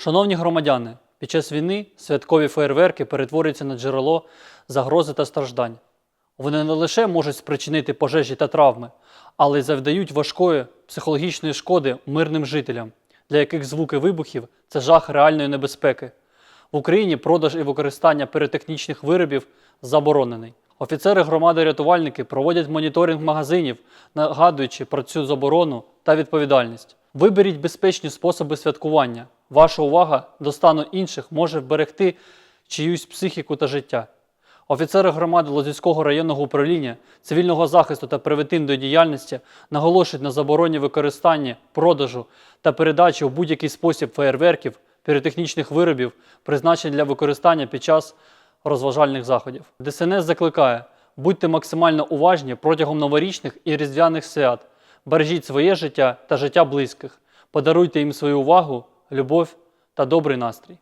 Шановні громадяни, під час війни святкові феєрверки перетворюються на джерело загрози та страждань. Вони не лише можуть спричинити пожежі та травми, але й завдають важкої психологічної шкоди мирним жителям, для яких звуки вибухів це жах реальної небезпеки. В Україні продаж і використання піротехнічних виробів заборонений. Офіцери громади рятувальники проводять моніторинг магазинів, нагадуючи про цю заборону та відповідальність. Виберіть безпечні способи святкування. Ваша увага до стану інших може вберегти чиюсь психіку та життя. Офіцери громади Лозівського районного управління цивільного захисту та превентивної діяльності наголошують на забороні використання, продажу та передачі у будь-який спосіб феєрверків, піротехнічних виробів, призначених для використання під час розважальних заходів. ДСНС закликає: будьте максимально уважні протягом новорічних і різдвяних свят, бережіть своє життя та життя близьких, подаруйте їм свою увагу, любов та добрий настрій.